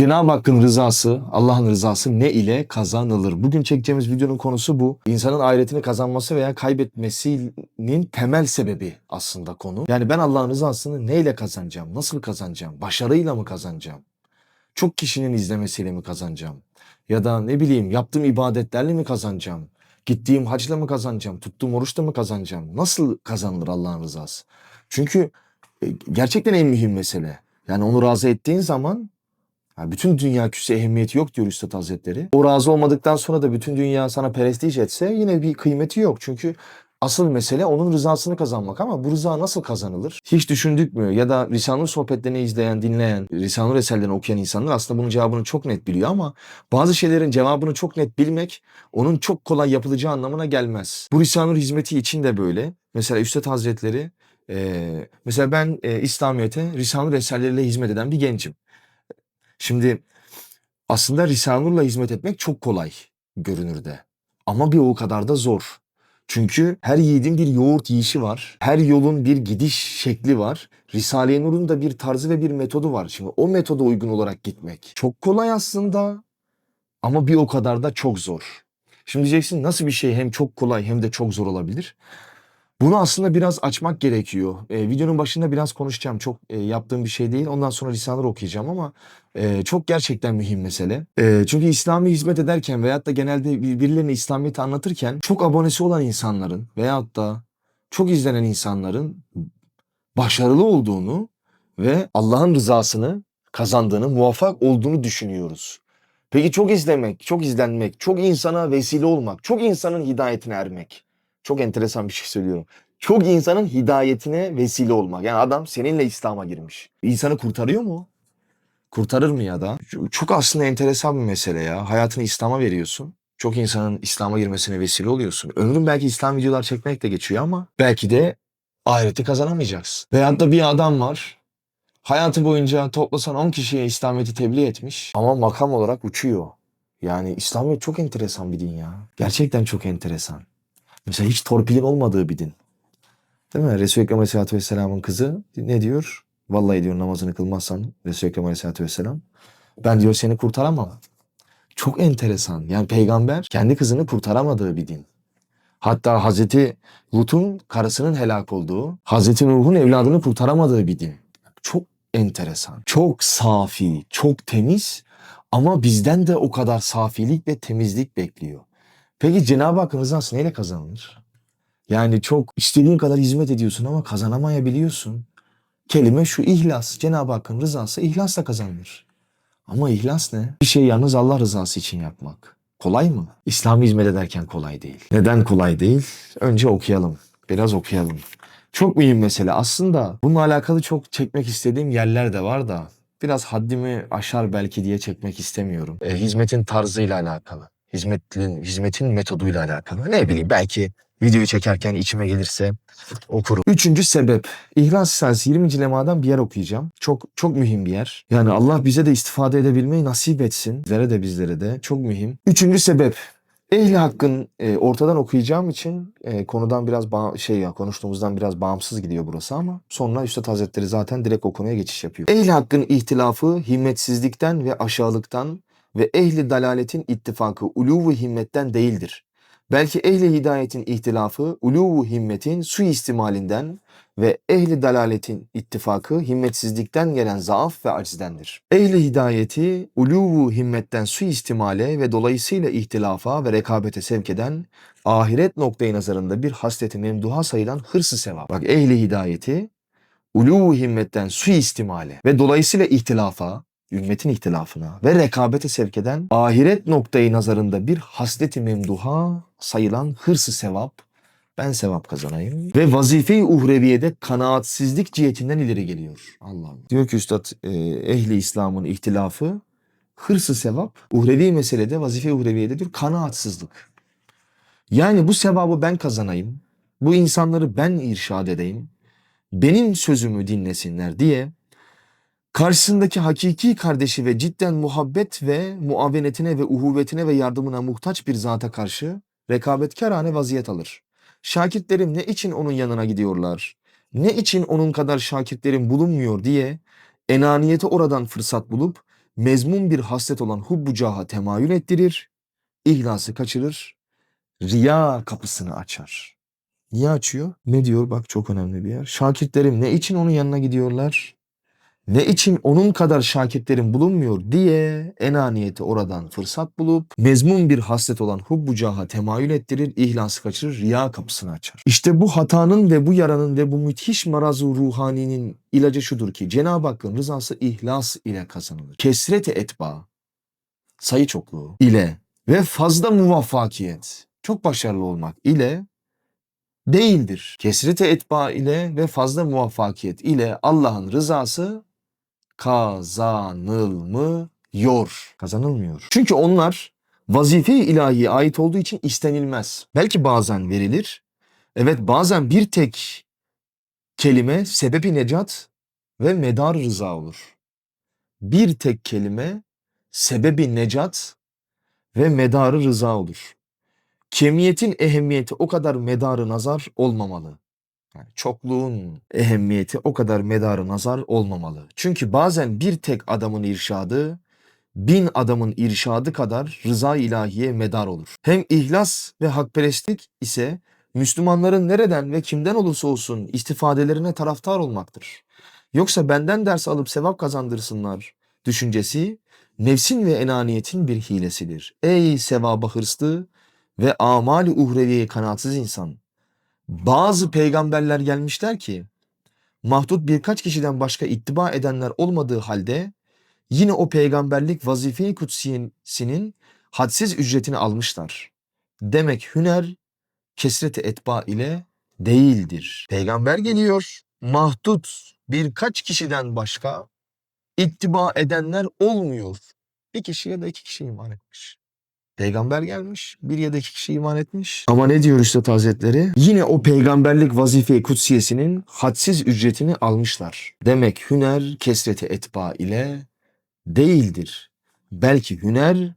Cenab-ı Hakk'ın rızası, Allah'ın rızası ne ile kazanılır? Bugün çekeceğimiz videonun konusu bu. İnsanın ahiretini kazanması veya kaybetmesinin temel sebebi aslında konu. Yani ben Allah'ın rızasını neyle kazanacağım? Nasıl kazanacağım? Başarıyla mı kazanacağım? Çok kişinin izlemesiyle mi kazanacağım? Ya da ne bileyim yaptığım ibadetlerle mi kazanacağım? Gittiğim hacla mı kazanacağım? Tuttuğum oruçla mı kazanacağım? Nasıl kazanılır Allah'ın rızası? Çünkü e, gerçekten en mühim mesele. Yani onu razı ettiğin zaman ya bütün dünya küse ehemmiyeti yok diyor Üstad Hazretleri. O razı olmadıktan sonra da bütün dünya sana perestiş etse yine bir kıymeti yok. Çünkü asıl mesele onun rızasını kazanmak ama bu rıza nasıl kazanılır? Hiç düşündük mü? Ya da Risale-i sohbetlerini izleyen, dinleyen, Risale-i eserlerini okuyan insanlar aslında bunun cevabını çok net biliyor ama bazı şeylerin cevabını çok net bilmek onun çok kolay yapılacağı anlamına gelmez. Bu Risale-i hizmeti için de böyle. Mesela Üstad Hazretleri, eee, mesela ben eee, İslamiyet'e Risale-i eserleriyle hizmet eden bir gencim. Şimdi aslında Risale-i Nur'la hizmet etmek çok kolay görünürde. Ama bir o kadar da zor. Çünkü her yiğidin bir yoğurt yiyişi var. Her yolun bir gidiş şekli var. Risale-i Nur'un da bir tarzı ve bir metodu var. Şimdi o metoda uygun olarak gitmek çok kolay aslında ama bir o kadar da çok zor. Şimdi diyeceksin nasıl bir şey hem çok kolay hem de çok zor olabilir? Bunu aslında biraz açmak gerekiyor. Ee, videonun başında biraz konuşacağım. Çok e, yaptığım bir şey değil. Ondan sonra lisanları okuyacağım ama e, çok gerçekten mühim mesele. E, çünkü İslami hizmet ederken veyahut da genelde bir- birilerine İslamiyet'i anlatırken çok abonesi olan insanların veyahut da çok izlenen insanların başarılı olduğunu ve Allah'ın rızasını kazandığını, muvaffak olduğunu düşünüyoruz. Peki çok izlemek, çok izlenmek, çok insana vesile olmak, çok insanın hidayetine ermek. Çok enteresan bir şey söylüyorum. Çok insanın hidayetine vesile olmak. Yani adam seninle İslam'a girmiş. İnsanı kurtarıyor mu? Kurtarır mı ya da? Çok aslında enteresan bir mesele ya. Hayatını İslam'a veriyorsun. Çok insanın İslam'a girmesine vesile oluyorsun. Ömrün belki İslam videolar çekmekle geçiyor ama belki de ahireti kazanamayacaksın. Veyahut da bir adam var. Hayatı boyunca toplasan 10 kişiye İslamiyet'i tebliğ etmiş ama makam olarak uçuyor. Yani İslamiyet çok enteresan bir din ya. Gerçekten çok enteresan. Mesela hiç torpilin olmadığı bir din. Değil mi? Resul-i Ekrem Aleyhisselatü Vesselam'ın kızı ne diyor? Vallahi diyor namazını kılmazsan Resul-i Ekrem Aleyhisselatü Vesselam ben diyor seni kurtaramam. Çok enteresan. Yani peygamber kendi kızını kurtaramadığı bir din. Hatta Hazreti Lut'un karısının helak olduğu, Hazreti Nuh'un evladını kurtaramadığı bir din. Çok enteresan. Çok safi, çok temiz ama bizden de o kadar safilik ve temizlik bekliyor. Peki Cenab-ı Hakk'ın rızası neyle kazanılır? Yani çok istediğin kadar hizmet ediyorsun ama kazanamayabiliyorsun. Kelime şu ihlas. Cenab-ı Hakk'ın rızası ihlasla kazanılır. Ama ihlas ne? Bir şey yalnız Allah rızası için yapmak. Kolay mı? İslam hizmet ederken kolay değil. Neden kolay değil? Önce okuyalım. Biraz okuyalım. Çok mühim mesele. Aslında bununla alakalı çok çekmek istediğim yerler de var da biraz haddimi aşar belki diye çekmek istemiyorum. E, hizmetin tarzıyla alakalı. Hizmetin, hizmetin metoduyla alakalı. Ne bileyim belki videoyu çekerken içime gelirse okurum. Üçüncü sebep. İhlas Risalesi 20. lemadan bir yer okuyacağım. Çok çok mühim bir yer. Yani Allah bize de istifade edebilmeyi nasip etsin. Bizlere de bizlere de. Çok mühim. Üçüncü sebep. Ehli hakkın e, ortadan okuyacağım için e, konudan biraz şey ya konuştuğumuzdan biraz bağımsız gidiyor burası ama sonra Üstad Hazretleri zaten direkt o geçiş yapıyor. Ehli hakkın ihtilafı himmetsizlikten ve aşağılıktan ve ehli dalaletin ittifakı uluvu himmetten değildir. Belki ehli hidayetin ihtilafı uluvu himmetin suistimalinden ve ehli dalaletin ittifakı himmetsizlikten gelen zaaf ve acizdendir. Ehli hidayeti uluvu himmetten suistimale ve dolayısıyla ihtilafa ve rekabete sevk eden ahiret noktayı nazarında bir hasleti memduha sayılan hırsı sevap. Bak ehli hidayeti uluvu himmetten suistimale ve dolayısıyla ihtilafa, ümmetin ihtilafına ve rekabete sevk eden ahiret noktayı nazarında bir hasleti memduha sayılan hırsı sevap ben sevap kazanayım. Ve vazife-i uhreviyede kanaatsizlik cihetinden ileri geliyor. Allah Allah. Diyor ki üstad e, ehli İslam'ın ihtilafı hırsı sevap uhrevi meselede vazife-i uhreviyede diyor kanaatsızlık. Yani bu sevabı ben kazanayım. Bu insanları ben irşad edeyim. Benim sözümü dinlesinler diye karşısındaki hakiki kardeşi ve cidden muhabbet ve muavenetine ve uhuvvetine ve yardımına muhtaç bir zata karşı rekabetkarane vaziyet alır. Şakirtlerim ne için onun yanına gidiyorlar? Ne için onun kadar şakirtlerim bulunmuyor diye enaniyeti oradan fırsat bulup mezmun bir haslet olan hubbu caha temayül ettirir, ihlası kaçırır, riya kapısını açar. Niye açıyor? Ne diyor? Bak çok önemli bir yer. Şakirtlerim ne için onun yanına gidiyorlar? Ne için onun kadar şakirtlerim bulunmuyor diye enaniyeti oradan fırsat bulup mezmun bir haslet olan hubbu caha temayül ettirir, ihlası kaçırır, riya kapısını açar. İşte bu hatanın ve bu yaranın ve bu müthiş marazı ruhaninin ilacı şudur ki Cenab-ı Hakk'ın rızası ihlas ile kazanılır. Kesreti etba, sayı çokluğu ile ve fazla muvaffakiyet, çok başarılı olmak ile değildir. Kesreti etba ile ve fazla muvaffakiyet ile Allah'ın rızası kazanılmıyor. Kazanılmıyor. Çünkü onlar vazife-i ilahiye ait olduğu için istenilmez. Belki bazen verilir. Evet bazen bir tek kelime sebebi necat ve medar rıza olur. Bir tek kelime sebebi necat ve medarı rıza olur. Kemiyetin ehemmiyeti o kadar medarı nazar olmamalı. Yani çokluğun ehemmiyeti o kadar medarı nazar olmamalı. Çünkü bazen bir tek adamın irşadı bin adamın irşadı kadar rıza ilahiye medar olur. Hem ihlas ve hakperestlik ise Müslümanların nereden ve kimden olursa olsun istifadelerine taraftar olmaktır. Yoksa benden ders alıp sevap kazandırsınlar düşüncesi nefsin ve enaniyetin bir hilesidir. Ey sevaba hırslı ve amali uhreviyeye kanaatsiz insan. Bazı peygamberler gelmişler ki mahdut birkaç kişiden başka ittiba edenler olmadığı halde yine o peygamberlik vazife-i kutsiyesinin hadsiz ücretini almışlar. Demek hüner kesreti etba ile değildir. Peygamber geliyor, mahdut birkaç kişiden başka ittiba edenler olmuyor. Bir kişi ya da iki kişi iman etmiş. Peygamber gelmiş, bir ya da iki kişi iman etmiş. Ama ne diyor Üstad Hazretleri? Yine o peygamberlik vazife-i kutsiyesinin hadsiz ücretini almışlar. Demek hüner kesreti etba ile değildir. Belki hüner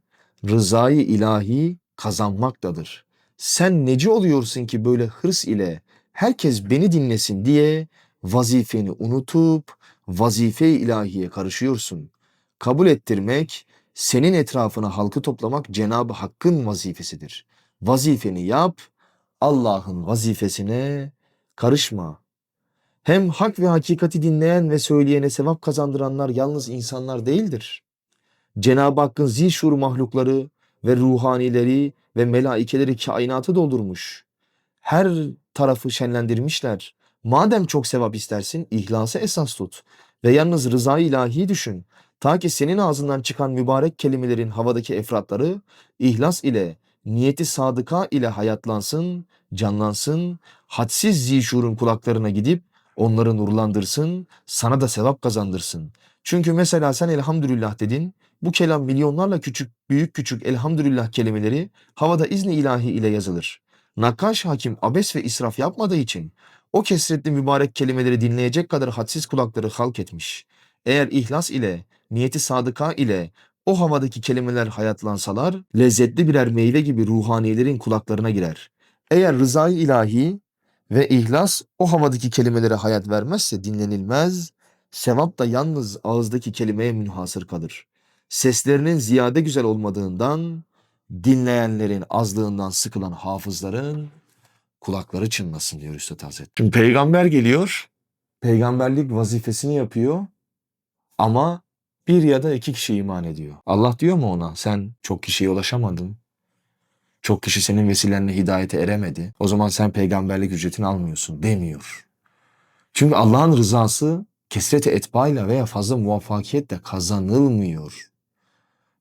rızayı ilahi kazanmaktadır. Sen neci oluyorsun ki böyle hırs ile herkes beni dinlesin diye vazifeni unutup vazife-i ilahiye karışıyorsun. Kabul ettirmek, senin etrafına halkı toplamak Cenab-ı Hakk'ın vazifesidir. Vazifeni yap, Allah'ın vazifesine karışma. Hem hak ve hakikati dinleyen ve söyleyene sevap kazandıranlar yalnız insanlar değildir. Cenab-ı Hakk'ın zişur mahlukları ve ruhanileri ve melaikeleri kainatı doldurmuş. Her tarafı şenlendirmişler. Madem çok sevap istersin, ihlası esas tut ve yalnız rızayı ilahi düşün. Ta ki senin ağzından çıkan mübarek kelimelerin havadaki efratları ihlas ile, niyeti sadıka ile hayatlansın, canlansın, hadsiz zişurun kulaklarına gidip onları nurlandırsın, sana da sevap kazandırsın. Çünkü mesela sen elhamdülillah dedin, bu kelam milyonlarla küçük, büyük küçük elhamdülillah kelimeleri havada izni ilahi ile yazılır. Nakkaş hakim abes ve israf yapmadığı için o kesretli mübarek kelimeleri dinleyecek kadar hadsiz kulakları halk etmiş. Eğer ihlas ile, niyeti sadıka ile o havadaki kelimeler hayatlansalar, lezzetli birer meyve gibi ruhanilerin kulaklarına girer. Eğer rızayı ilahi ve ihlas o havadaki kelimelere hayat vermezse dinlenilmez, sevap da yalnız ağızdaki kelimeye münhasır kalır. Seslerinin ziyade güzel olmadığından, dinleyenlerin azlığından sıkılan hafızların kulakları çınlasın diyor Üstad Hazretleri. Şimdi peygamber geliyor, peygamberlik vazifesini yapıyor ama bir ya da iki kişi iman ediyor. Allah diyor mu ona sen çok kişiye ulaşamadın, çok kişi senin vesilenle hidayete eremedi. O zaman sen peygamberlik ücretini almıyorsun demiyor. Çünkü Allah'ın rızası kesreti etbayla veya fazla muvaffakiyetle kazanılmıyor.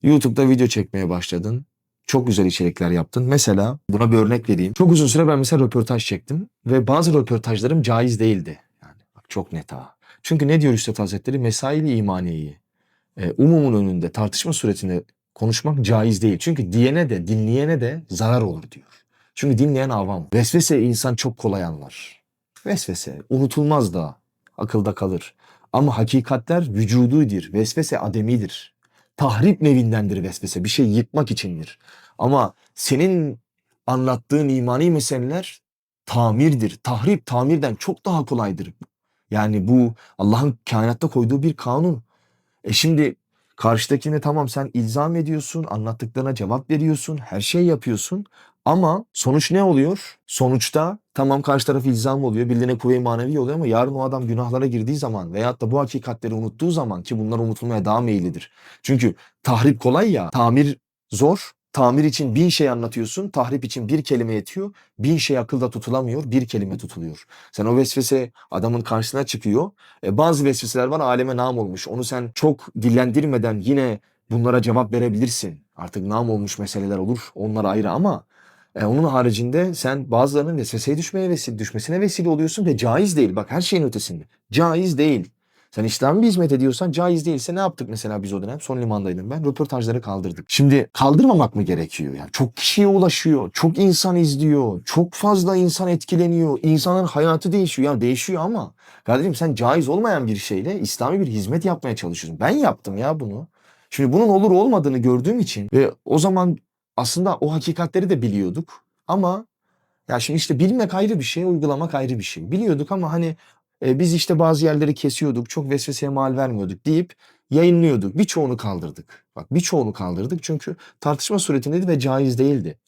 YouTube'da video çekmeye başladın. Çok güzel içerikler yaptın. Mesela buna bir örnek vereyim. Çok uzun süre ben mesela röportaj çektim ve bazı röportajlarım caiz değildi. Yani bak çok net ha. Çünkü ne diyor Üstad Hazretleri? Mesaili imaniyeyi e, umumun önünde tartışma suretinde konuşmak caiz değil. Çünkü diyene de dinleyene de zarar olur diyor. Çünkü dinleyen avam. Vesvese insan çok kolay anlar. Vesvese unutulmaz da akılda kalır. Ama hakikatler vücududur. Vesvese ademidir. Tahrip nevindendir vesvese. Bir şey yıkmak içindir. Ama senin anlattığın imani meseleler tamirdir. Tahrip tamirden çok daha kolaydır. Yani bu Allah'ın kainatta koyduğu bir kanun. E şimdi Karşıdakine tamam sen ilzam ediyorsun, anlattıklarına cevap veriyorsun, her şey yapıyorsun. Ama sonuç ne oluyor? Sonuçta tamam karşı taraf ilzam oluyor, birilerine kuvve-i manevi oluyor ama yarın o adam günahlara girdiği zaman veyahut da bu hakikatleri unuttuğu zaman ki bunlar unutulmaya daha meyillidir. Çünkü tahrip kolay ya, tamir zor. Tamir için bin şey anlatıyorsun, tahrip için bir kelime yetiyor. Bin şey akılda tutulamıyor, bir kelime tutuluyor. Sen o vesvese adamın karşısına çıkıyor. E, bazı vesveseler var aleme nam olmuş. Onu sen çok dillendirmeden yine bunlara cevap verebilirsin. Artık nam olmuş meseleler olur. Onlar ayrı ama e, onun haricinde sen bazılarının vesveseye düşmeye vesile, düşmesine vesile oluyorsun ve caiz değil. Bak her şeyin ötesinde. Caiz değil. Sen İslam'a bir hizmet ediyorsan caiz değilse ne yaptık mesela biz o dönem? Son limandaydım ben. Röportajları kaldırdık. Şimdi kaldırmamak mı gerekiyor? Yani çok kişiye ulaşıyor. Çok insan izliyor. Çok fazla insan etkileniyor. İnsanın hayatı değişiyor. Ya değişiyor ama kardeşim sen caiz olmayan bir şeyle İslami bir hizmet yapmaya çalışıyorsun. Ben yaptım ya bunu. Şimdi bunun olur olmadığını gördüğüm için ve o zaman aslında o hakikatleri de biliyorduk. Ama ya şimdi işte bilmek ayrı bir şey, uygulamak ayrı bir şey. Biliyorduk ama hani e, biz işte bazı yerleri kesiyorduk, çok vesveseye mal vermiyorduk deyip yayınlıyorduk. Birçoğunu kaldırdık. Bak birçoğunu kaldırdık çünkü tartışma suretindeydi ve caiz değildi.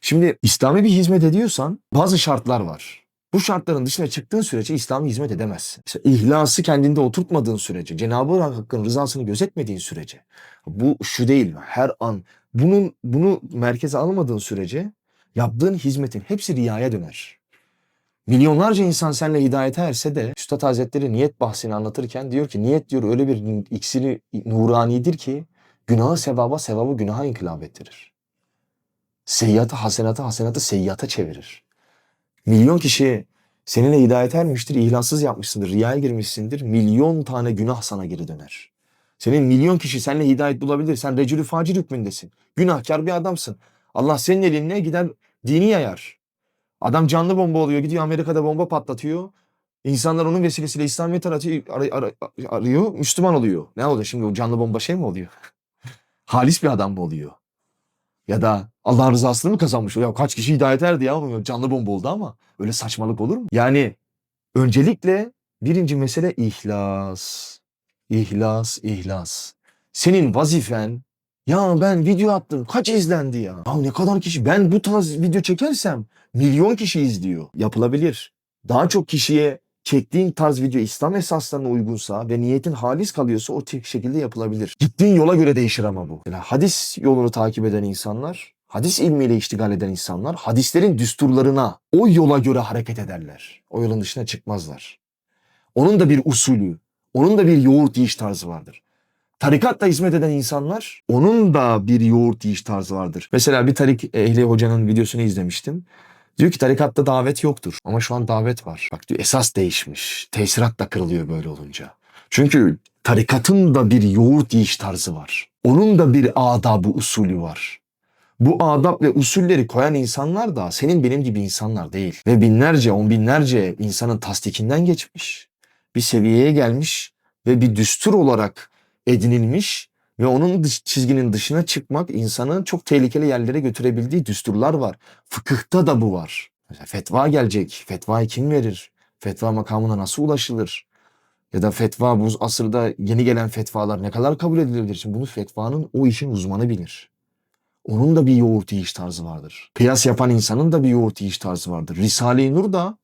Şimdi İslami bir hizmet ediyorsan bazı şartlar var. Bu şartların dışına çıktığın sürece İslami hizmet edemezsin. İşte ihlası kendinde oturtmadığın sürece, Cenab-ı Hakk'ın rızasını gözetmediğin sürece. Bu şu değil her an bunun bunu merkeze almadığın sürece yaptığın hizmetin hepsi riyaya döner. Milyonlarca insan seninle hidayete erse de Üstad Hazretleri niyet bahsini anlatırken diyor ki niyet diyor öyle bir iksiri nuranidir ki günahı sevaba sevabı günaha inkılap ettirir. Seyyatı hasenatı hasenatı seyyata çevirir. Milyon kişi seninle hidayete ermiştir, ihlassız yapmışsındır, riyaya girmişsindir. Milyon tane günah sana geri döner. Senin milyon kişi seninle hidayet bulabilir. Sen recülü facir hükmündesin. Günahkar bir adamsın. Allah senin elinle gider dini yayar. Adam canlı bomba oluyor. Gidiyor Amerika'da bomba patlatıyor. İnsanlar onun vesilesiyle İslamiyet aratıyor, ar- ar- arıyor. Müslüman oluyor. Ne oluyor şimdi o canlı bomba şey mi oluyor? Halis bir adam mı oluyor? Ya da Allah'ın rızasını mı kazanmış? Ya kaç kişi hidayet erdi ya canlı bomba oldu ama öyle saçmalık olur mu? Yani öncelikle birinci mesele ihlas. İhlas, ihlas. Senin vazifen ya ben video attım kaç izlendi ya? Ya ne kadar kişi ben bu tarz video çekersem milyon kişi izliyor. Yapılabilir. Daha çok kişiye çektiğin tarz video İslam esaslarına uygunsa ve niyetin halis kalıyorsa o tek şekilde yapılabilir. Gittiğin yola göre değişir ama bu. Yani hadis yolunu takip eden insanlar, hadis ilmiyle iştigal eden insanlar hadislerin düsturlarına, o yola göre hareket ederler. O yolun dışına çıkmazlar. Onun da bir usulü, onun da bir yoğurt yiyiş tarzı vardır. Tarikatla hizmet eden insanlar onun da bir yoğurt yiyiş tarzı vardır. Mesela bir tarik ehli hocanın videosunu izlemiştim. Diyor ki tarikatta davet yoktur ama şu an davet var. Bak diyor esas değişmiş. Tesirat da kırılıyor böyle olunca. Çünkü tarikatın da bir yoğurt yiyiş tarzı var. Onun da bir adabı usulü var. Bu adab ve usulleri koyan insanlar da senin benim gibi insanlar değil. Ve binlerce, on binlerce insanın tasdikinden geçmiş. Bir seviyeye gelmiş ve bir düstur olarak edinilmiş ve onun dış, çizginin dışına çıkmak insanı çok tehlikeli yerlere götürebildiği düsturlar var. Fıkıhta da bu var. Mesela fetva gelecek. Fetvayı kim verir? Fetva makamına nasıl ulaşılır? Ya da fetva bu asırda yeni gelen fetvalar ne kadar kabul edilebilir? Şimdi bunu fetvanın o işin uzmanı bilir. Onun da bir yoğurt yiyiş tarzı vardır. Kıyas yapan insanın da bir yoğurt yiyiş tarzı vardır. Risale-i Nur da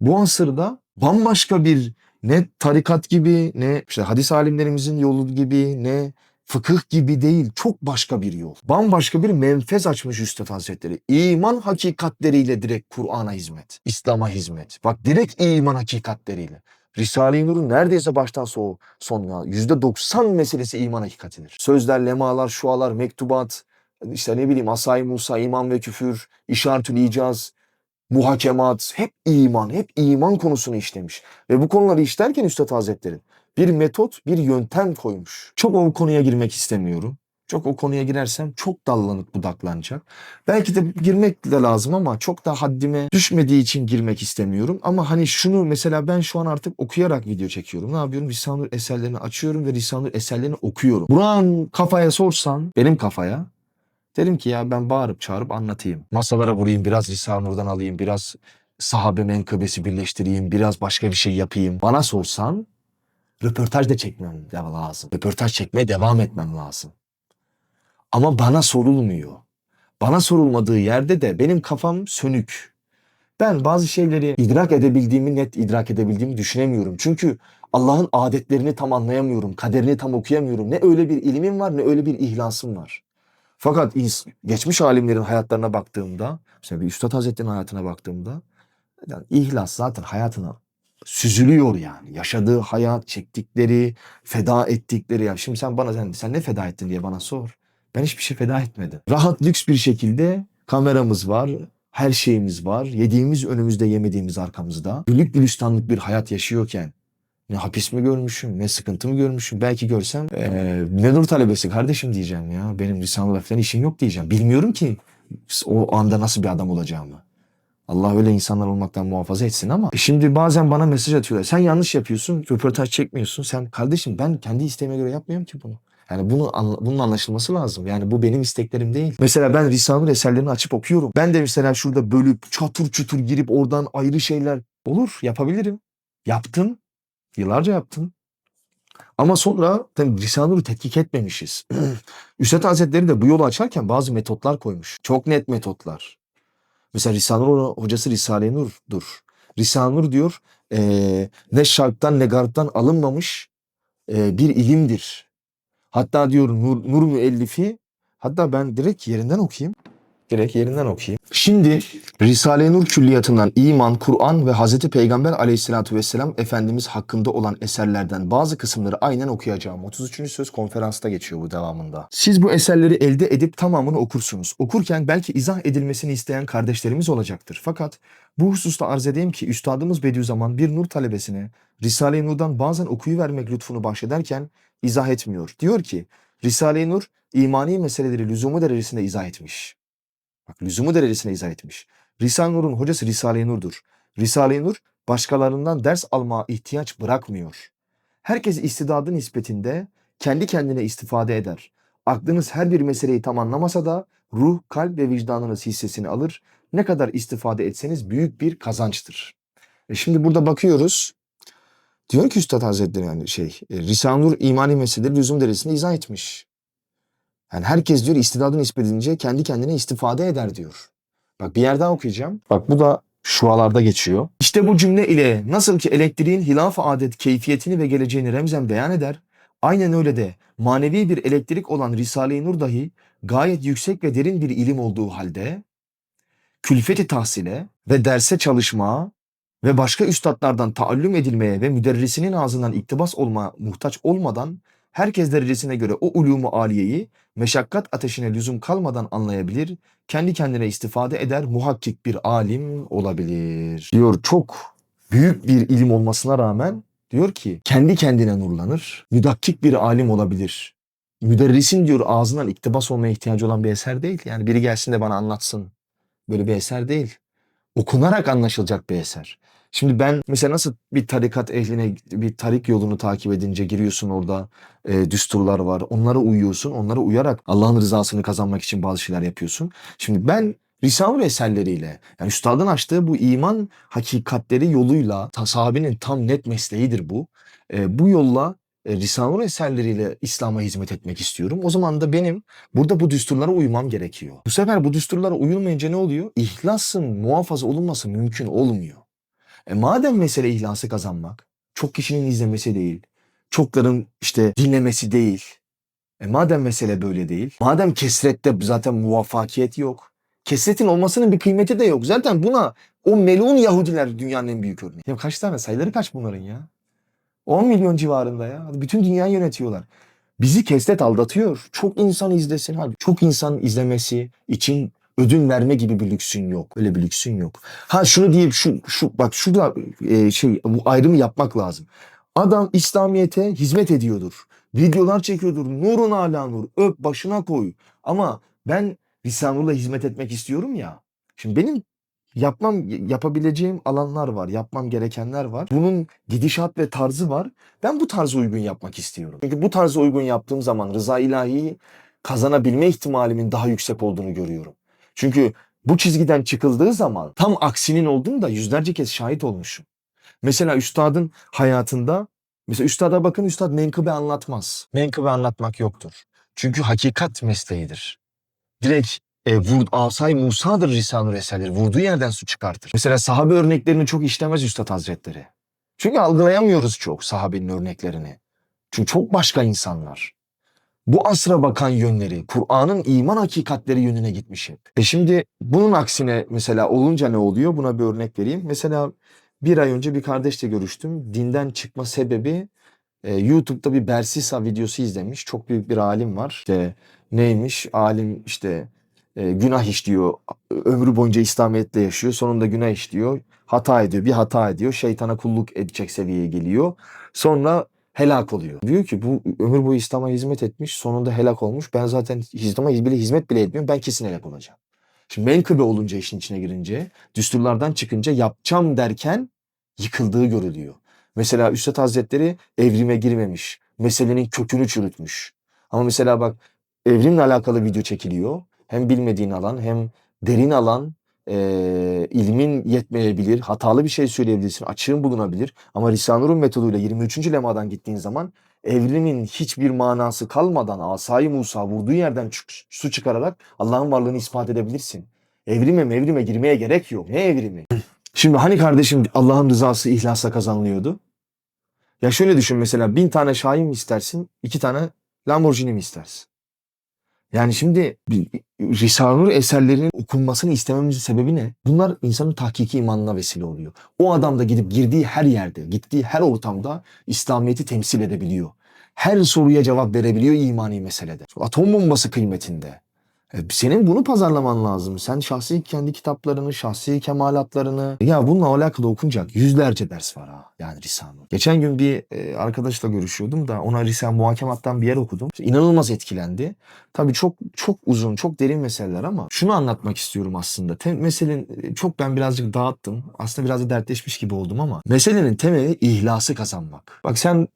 bu asırda bambaşka bir ne tarikat gibi ne işte hadis alimlerimizin yolu gibi ne fıkıh gibi değil çok başka bir yol. Bambaşka bir menfez açmış Üstad Hazretleri. İman hakikatleriyle direkt Kur'an'a hizmet, İslam'a hizmet. Bak direkt iman hakikatleriyle. Risale-i Nur'un neredeyse baştan so sonuna %90 meselesi iman hakikatidir. Sözler, lemalar, şualar, mektubat, işte ne bileyim Asay Musa, iman ve küfür, işaretül icaz, muhakemat, hep iman, hep iman konusunu işlemiş. Ve bu konuları işlerken Üstad Hazretleri bir metot, bir yöntem koymuş. Çok o konuya girmek istemiyorum. Çok o konuya girersem çok dallanıp budaklanacak. Belki de girmek de lazım ama çok da haddime düşmediği için girmek istemiyorum. Ama hani şunu mesela ben şu an artık okuyarak video çekiyorum. Ne yapıyorum? Risale-i eserlerini açıyorum ve Risale-i eserlerini okuyorum. Buran kafaya sorsan, benim kafaya Derim ki ya ben bağırıp çağırıp anlatayım. Masalara vurayım, biraz Risale-i Nur'dan alayım, biraz sahabe menkıbesi birleştireyim, biraz başka bir şey yapayım. Bana sorsan Röportaj da çekmem lazım. Röportaj çekmeye devam etmem lazım. Ama bana sorulmuyor. Bana sorulmadığı yerde de benim kafam sönük. Ben bazı şeyleri idrak edebildiğimi, net idrak edebildiğimi düşünemiyorum. Çünkü Allah'ın adetlerini tam anlayamıyorum, kaderini tam okuyamıyorum. Ne öyle bir ilimim var ne öyle bir ihlasım var. Fakat geçmiş alimlerin hayatlarına baktığımda, mesela bir Üstad Hazretleri'nin hayatına baktığımda yani ihlas zaten hayatına süzülüyor yani. Yaşadığı hayat, çektikleri, feda ettikleri. Ya şimdi sen bana sen, sen ne feda ettin diye bana sor. Ben hiçbir şey feda etmedim. Rahat lüks bir şekilde kameramız var, her şeyimiz var. Yediğimiz önümüzde, yemediğimiz arkamızda. Güllük gülistanlık bir hayat yaşıyorken ne hapis mi görmüşüm, ne sıkıntı mı görmüşüm. Belki görsem eee ne nur talebesi kardeşim diyeceğim ya. Benim lisanlı falan işim yok diyeceğim. Bilmiyorum ki o anda nasıl bir adam olacağımı. Allah öyle insanlar olmaktan muhafaza etsin ama şimdi bazen bana mesaj atıyorlar. Sen yanlış yapıyorsun, röportaj çekmiyorsun. Sen kardeşim ben kendi isteğime göre yapmıyorum ki bunu. Yani bunu bunun anlaşılması lazım. Yani bu benim isteklerim değil. Mesela ben Risale-i eserlerini açıp okuyorum. Ben de mesela şurada bölüp çatır çutur girip oradan ayrı şeyler olur yapabilirim. Yaptım. Yıllarca yaptım. Ama sonra tabii Risale-i tetkik etmemişiz. Üstad Hazretleri de bu yolu açarken bazı metotlar koymuş. Çok net metotlar. Mesela Risale-i hocası Risale-i Nur'dur. Risale-i Nur diyor eee, ne şarktan ne garbtan alınmamış eee, bir ilimdir. Hatta diyor Nur, Nur müellifi hatta ben direkt yerinden okuyayım. Direkt yerinden okuyayım. Şimdi Risale-i Nur külliyatından iman, Kur'an ve Hazreti Peygamber aleyhissalatü vesselam Efendimiz hakkında olan eserlerden bazı kısımları aynen okuyacağım. 33. söz konferansta geçiyor bu devamında. Siz bu eserleri elde edip tamamını okursunuz. Okurken belki izah edilmesini isteyen kardeşlerimiz olacaktır. Fakat bu hususta arz edeyim ki Üstadımız Bediüzzaman bir nur talebesine Risale-i Nur'dan bazen okuyuvermek lütfunu bahşederken izah etmiyor. Diyor ki Risale-i Nur imani meseleleri lüzumu derecesinde izah etmiş. Bak lüzumu derecesine izah etmiş. Risale-i Nur'un hocası Risale-i Nur'dur. Risale-i Nur başkalarından ders almaya ihtiyaç bırakmıyor. Herkes istidadı nispetinde kendi kendine istifade eder. Aklınız her bir meseleyi tam anlamasa da ruh, kalp ve vicdanınız hissesini alır. Ne kadar istifade etseniz büyük bir kazançtır. E şimdi burada bakıyoruz. Diyor ki Üstad Hazretleri yani şey, e, Risale-i Nur imani meseleleri lüzum derecesinde izah etmiş. Yani herkes diyor istidadını nispet edince kendi kendine istifade eder diyor. Bak bir yer daha okuyacağım. Bak bu da şualarda geçiyor. İşte bu cümle ile nasıl ki elektriğin hilaf adet keyfiyetini ve geleceğini remzen beyan eder. Aynen öyle de manevi bir elektrik olan Risale-i Nur dahi gayet yüksek ve derin bir ilim olduğu halde külfeti tahsile ve derse çalışmaya ve başka üstadlardan taallüm edilmeye ve müderrisinin ağzından iktibas olma muhtaç olmadan herkes derecesine göre o ulumu aliyeyi meşakkat ateşine lüzum kalmadan anlayabilir, kendi kendine istifade eder, muhakkik bir alim olabilir. Diyor çok büyük bir ilim olmasına rağmen diyor ki kendi kendine nurlanır, müdakkik bir alim olabilir. Müderrisin diyor ağzından iktibas olmaya ihtiyacı olan bir eser değil. Yani biri gelsin de bana anlatsın. Böyle bir eser değil. Okunarak anlaşılacak bir eser. Şimdi ben mesela nasıl bir tarikat ehline bir tarik yolunu takip edince giriyorsun orada e, düsturlar var. Onlara uyuyorsun. Onlara uyarak Allah'ın rızasını kazanmak için bazı şeyler yapıyorsun. Şimdi ben Risale-i eserleriyle yani üstadın açtığı bu iman hakikatleri yoluyla sahabenin tam net mesleğidir bu. E, bu yolla e, Risale-i eserleriyle İslam'a hizmet etmek istiyorum. O zaman da benim burada bu düsturlara uymam gerekiyor. Bu sefer bu düsturlara uyulmayınca ne oluyor? İhlasın muhafaza olunması mümkün olmuyor. E madem mesele ihlası kazanmak, çok kişinin izlemesi değil, çokların işte dinlemesi değil. E madem mesele böyle değil, madem kesrette zaten muvaffakiyet yok. Kesretin olmasının bir kıymeti de yok. Zaten buna o melun Yahudiler dünyanın en büyük örneği. Ya kaç tane sayıları kaç bunların ya? 10 milyon civarında ya. Bütün dünyayı yönetiyorlar. Bizi kesret aldatıyor. Çok insan izlesin. Halbuki çok insan izlemesi için ödün verme gibi bir lüksün yok. Öyle bir lüksün yok. Ha şunu diyeyim şu şu bak şurada e, şey bu ayrımı yapmak lazım. Adam İslamiyete hizmet ediyordur. Videolar çekiyordur. Nurun ala nur. Öp başına koy. Ama ben Risale'la hizmet etmek istiyorum ya. Şimdi benim yapmam yapabileceğim alanlar var. Yapmam gerekenler var. Bunun gidişat ve tarzı var. Ben bu tarza uygun yapmak istiyorum. Çünkü bu tarza uygun yaptığım zaman rıza ilahiyi kazanabilme ihtimalimin daha yüksek olduğunu görüyorum. Çünkü bu çizgiden çıkıldığı zaman tam aksinin olduğunu da yüzlerce kez şahit olmuşum. Mesela üstadın hayatında Mesela üstada bakın üstad menkıbe anlatmaz. Menkıbe anlatmak yoktur. Çünkü hakikat mesleğidir. Direkt e, vur, Asay Musa'dır Risale-i eserleri. Vurduğu yerden su çıkartır. Mesela sahabe örneklerini çok işlemez Üstad Hazretleri. Çünkü algılayamıyoruz çok sahabenin örneklerini. Çünkü çok başka insanlar. Bu asra bakan yönleri, Kur'an'ın iman hakikatleri yönüne gitmiş hep. E şimdi bunun aksine mesela olunca ne oluyor? Buna bir örnek vereyim. Mesela bir ay önce bir kardeşle görüştüm. Dinden çıkma sebebi e, YouTube'da bir Bersisa videosu izlemiş. Çok büyük bir alim var. İşte neymiş? Alim işte e, günah işliyor. Ömrü boyunca İslamiyet'te yaşıyor. Sonunda günah işliyor. Hata ediyor. Bir hata ediyor. Şeytana kulluk edecek seviyeye geliyor. Sonra helak oluyor. Diyor ki bu ömür boyu İslam'a hizmet etmiş. Sonunda helak olmuş. Ben zaten İslam'a bile hizmet bile etmiyorum. Ben kesin helak olacağım. Şimdi menkıbe olunca işin içine girince, düsturlardan çıkınca yapacağım derken yıkıldığı görülüyor. Mesela Üstad Hazretleri evrime girmemiş. Meselenin kökünü çürütmüş. Ama mesela bak evrimle alakalı video çekiliyor. Hem bilmediğin alan hem derin alan eee, ilmin yetmeyebilir. Hatalı bir şey söyleyebilirsin. Açığın bulunabilir. Ama Risale-i Nur metoduyla 23. lemadan gittiğin zaman evrimin hiçbir manası kalmadan Asay Musa vurduğu yerden su çıkararak Allah'ın varlığını ispat edebilirsin. Evrime mevrime girmeye gerek yok. Ne evrimi? Şimdi hani kardeşim Allah'ın rızası ihlasla kazanılıyordu? Ya şöyle düşün mesela bin tane Şahin mi istersin, iki tane Lamborghini mi istersin? Yani şimdi Nur eserlerinin okunmasını istememizin sebebi ne? Bunlar insanın tahkiki imanına vesile oluyor. O adam da gidip girdiği her yerde, gittiği her ortamda İslamiyet'i temsil edebiliyor. Her soruya cevap verebiliyor imani meselede. Atom bombası kıymetinde. E, Senin bunu pazarlaman lazım. Sen şahsi kendi kitaplarını, şahsi kemalatlarını... Ya bununla alakalı okunacak yüzlerce ders var ha. Yani Risale-i Nur. Geçen gün bir e, arkadaşla görüşüyordum da ona Risale Muhakemat'tan bir yer okudum. İnanılmaz etkilendi. Tabii çok çok uzun, çok derin meseleler ama şunu anlatmak istiyorum aslında. Tem, meselenin e, çok ben birazcık dağıttım. Aslında biraz da dertleşmiş gibi oldum ama meselenin temeli ihlası kazanmak. Bak sen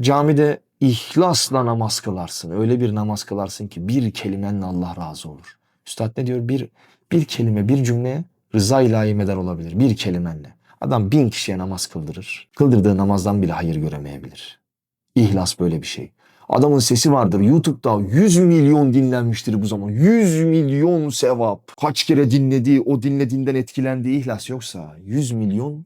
camide ihlasla namaz kılarsın. Öyle bir namaz kılarsın ki bir kelimenle Allah razı olur. Üstad ne diyor? Bir, bir kelime, bir cümleye rıza ilahi medar olabilir. Bir kelimenle. Adam bin kişiye namaz kıldırır. Kıldırdığı namazdan bile hayır göremeyebilir. İhlas böyle bir şey. Adamın sesi vardır. YouTube'da 100 milyon dinlenmiştir bu zaman. 100 milyon sevap. Kaç kere dinlediği, o dinlediğinden etkilendiği ihlas yoksa 100 milyon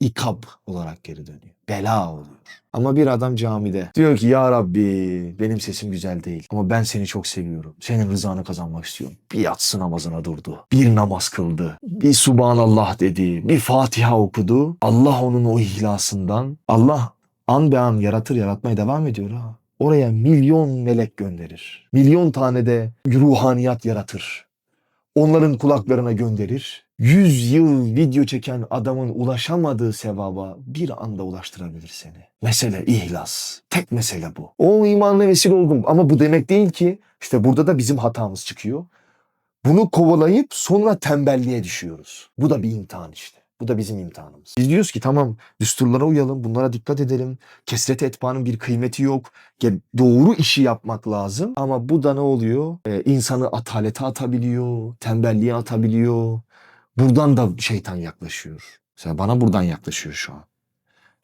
ikab olarak geri dönüyor. Bela oluyor. Ama bir adam camide diyor ki ya Rabbi benim sesim güzel değil ama ben seni çok seviyorum. Senin rızanı kazanmak istiyorum. Bir yatsı namazına durdu. Bir namaz kıldı. Bir Subhanallah dedi. Bir Fatiha okudu. Allah onun o ihlasından Allah an be an yaratır yaratmaya devam ediyor ha. Oraya milyon melek gönderir. Milyon tane de ruhaniyat yaratır. Onların kulaklarına gönderir. Yüz yıl video çeken adamın ulaşamadığı sevaba bir anda ulaştırabilir seni. Mesele ihlas. Tek mesele bu. O imanla vesile oldum ama bu demek değil ki işte burada da bizim hatamız çıkıyor. Bunu kovalayıp sonra tembelliğe düşüyoruz. Bu da bir imtihan işte. Bu da bizim imtihanımız. Biz diyoruz ki tamam düsturlara uyalım, bunlara dikkat edelim. Kesret etbanın bir kıymeti yok. Doğru işi yapmak lazım. Ama bu da ne oluyor? Ee, insanı atalete atabiliyor, tembelliğe atabiliyor. Buradan da şeytan yaklaşıyor. Mesela bana buradan yaklaşıyor şu an.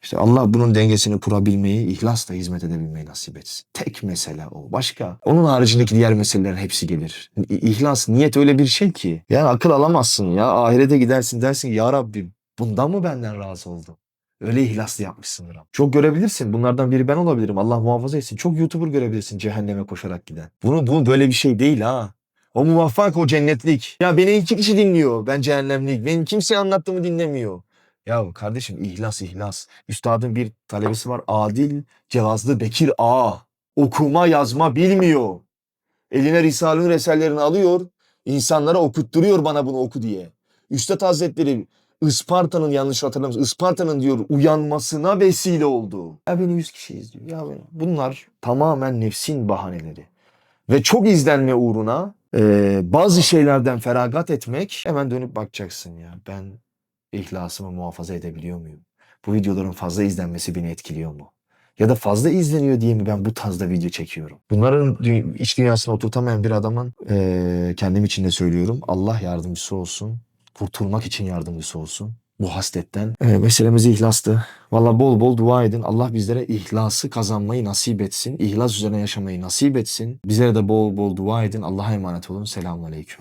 İşte Allah bunun dengesini kurabilmeyi, ihlasla hizmet edebilmeyi nasip etsin. Tek mesele o. Başka. Onun haricindeki diğer meselelerin hepsi gelir. İhlas, niyet öyle bir şey ki. Yani akıl alamazsın ya. Ahirete gidersin dersin ya Rabbi bundan mı benden razı oldun? Öyle ihlaslı yapmışsındır. ama. Çok görebilirsin. Bunlardan biri ben olabilirim. Allah muhafaza etsin. Çok YouTuber görebilirsin cehenneme koşarak giden. Bunu, bu böyle bir şey değil ha. O muvaffak, o cennetlik. Ya beni iki kişi dinliyor. Ben cehennemlik. Benim kimseye anlattığımı dinlemiyor. Ya kardeşim ihlas ihlas. Üstadın bir talebesi var. Adil Cevazlı Bekir Ağa. Okuma yazma bilmiyor. Eline Risale-i Nur eserlerini alıyor. insanlara okutturuyor bana bunu oku diye. Üstad Hazretleri Isparta'nın yanlış hatırlamıyorsam Isparta'nın diyor uyanmasına vesile oldu. Ya beni yüz kişi izliyor. Ya beni- bunlar tamamen nefsin bahaneleri. Ve çok izlenme uğruna e, bazı şeylerden feragat etmek hemen dönüp bakacaksın ya ben ihlasımı muhafaza edebiliyor muyum? Bu videoların fazla izlenmesi beni etkiliyor mu? Ya da fazla izleniyor diye mi ben bu tarzda video çekiyorum? Bunların iç dünyasına oturtamayan bir adamın eee, kendim için de söylüyorum. Allah yardımcısı olsun. Kurtulmak için yardımcısı olsun. bu hasletten. Ee, meselemiz ihlastı. Valla bol bol dua edin. Allah bizlere ihlası kazanmayı nasip etsin. İhlas üzerine yaşamayı nasip etsin. Bizlere de bol bol dua edin. Allah'a emanet olun. Selamun Aleyküm.